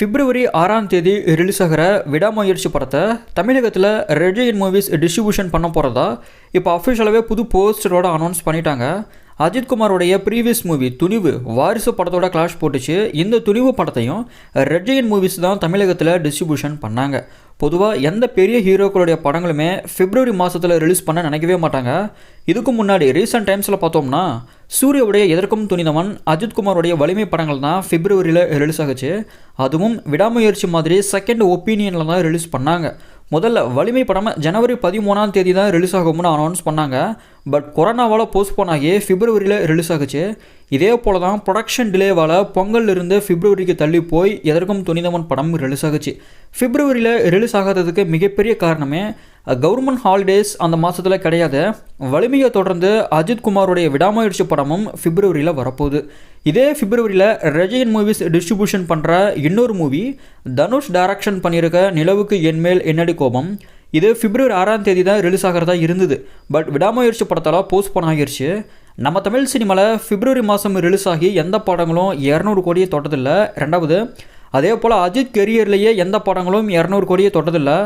பிப்ரவரி ஆறாம் தேதி ரிலீஸ் ஆகிற விடாமுயற்சி படத்தை தமிழகத்தில் ரெஜின் மூவிஸ் டிஸ்ட்ரிபியூஷன் பண்ண போகிறதா இப்போ அஃபிஷியலாகவே புது போஸ்டரோட அனௌன்ஸ் பண்ணிட்டாங்க. அஜித்குமாரோடைய ப்ரீவியஸ் மூவி துணிவு வாரிசு படத்தோட கிளாஷ் போட்டுச்சு. இந்த துணிவு படத்தையும் ரெட்ஜெயின் மூவிஸ் தான் தமிழகத்தில் டிஸ்ட்ரிபியூஷன் பண்ணாங்க. பொதுவாக எந்த பெரிய ஹீரோக்களுடைய படங்களுமே பிப்ரவரி மாதத்தில் ரிலீஸ் பண்ண நினைக்கவே மாட்டாங்க. இதுக்கு முன்னாடி ரீசெண்ட் டைம்ஸில் பார்த்தோம்னா சூர்யாவுடைய எதற்கும் துணிந்தவன் அஜித்குமாரோடைய வலிமை படங்கள் தான் பிப்ரவரியில் ரிலீஸ் ஆகுச்சு. அதுவும் விடாமுயற்சி மாதிரி செகண்ட் ஒப்பீனியனில் தான் ரிலீஸ் பண்ணாங்க. முதல்ல வலிமை படம் ஜனவரி பதிமூணாம் தேதி தான் ரிலீஸ் ஆகும்னு அனௌன்ஸ் பண்ணாங்க. பட் கொரோனாவால் போஸ்ட்போன் ஆகி பிப்ரவரியில் ரிலீஸ் ஆகுச்சு. இதே போல தான் ப்ரொடக்ஷன் டிலேவால் பொங்கல் இருந்து பிப்ரவரிக்கு தள்ளி போய் எதற்கும் துணிந்தவன் படம் ரிலீஸ் ஆகுச்சு. பிப்ரவரியில் ரிலீஸ் ஆகாததுக்கு மிகப்பெரிய காரணமே கவர்மெண்ட் ஹாலிடேஸ் அந்த மாதத்தில் கிடையாது. வலிமையை தொடர்ந்து அஜித் குமாருடைய விடாமுயற்சி படமும் பிப்ரவரியில் வரப்போகுது. இதே பிப்ரவரியில் ரெஜியன் மூவிஸ் டிஸ்ட்ரிபியூஷன் பண்ணுற இன்னொரு மூவி தனுஷ் டைரக்ஷன் பண்ணியிருக்க நிலவுக்கு என்மேல் என்னடி கோபம்? இது பிப்ரவரி ஆறாம் தேதி தான் ரிலீஸ் ஆகிறதா இருந்தது. பட் விடாமுயற்சி படத்தால் போஸ்ட்போன் ஆகிருச்சு. நம்ம தமிழ் சினிமாவில் பிப்ரவரி மாதம் ரிலீஸ் ஆகி எந்த படங்களும் இரநூறு கோடியை தொட்டதில்லை. ரெண்டாவது அதே போல் அஜித் கெரியர்லேயே எந்த படங்களும் இரநூறு கோடியை தொட்டதில்லை.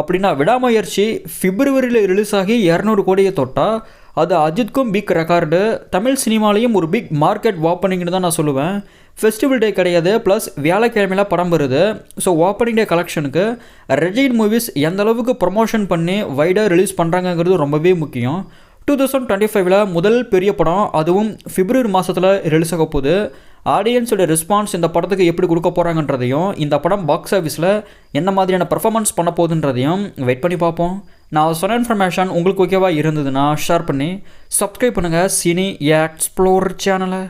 அப்படின்னா விடாமுயற்சி பிப்ரவரியில் ரிலீஸ் ஆகி இரநூறு கோடியை தொட்டால் அது அஜித்க்கும் பிக் ரெக்கார்டு தமிழ் சினிமாலேயும் ஒரு பிக் மார்க்கெட் ஓப்பனிங்னு தான் நான் சொல்லுவேன். ஃபெஸ்டிவல் டே கிடையாது ப்ளஸ் வியாழக்கிழமையில் படம் வருது. ஸோ ஓப்பனிங் டே கலெக்ஷனுக்கு ரெஜின் மூவிஸ் எந்த அளவுக்கு ப்ரொமோஷன் பண்ணி வைடாக ரிலீஸ் பண்ணுறாங்கங்கிறது ரொம்பவே முக்கியம். டூ தௌசண்ட் டுவெண்ட்டி ஃபைவ்ல முதல் பெரிய படம் அதுவும் பிப்ரவரி மாதத்தில் ரிலீஸ் ஆக போகுது. ஆடியன்ஸோட ரெஸ்பான்ஸ் இந்த படத்துக்கு எப்படி கொடுக்க போகிறாங்கன்றதையும் இந்த படம் பாக்ஸ் ஆஃபீஸில் என்ன மாதிரியான பர்ஃபார்மன்ஸ் பண்ண போகுதுன்றதையும் வெயிட் பண்ணி பார்ப்போம். நான் சொன்ன இன்ஃபர்மேஷன் உங்களுக்கு ஓகேவாக இருந்ததுன்னா ஷேர் பண்ணி சப்ஸ்கிரைப் பண்ணுங்கள் சினி எக்ஸ்ப்ளோர் சேனலை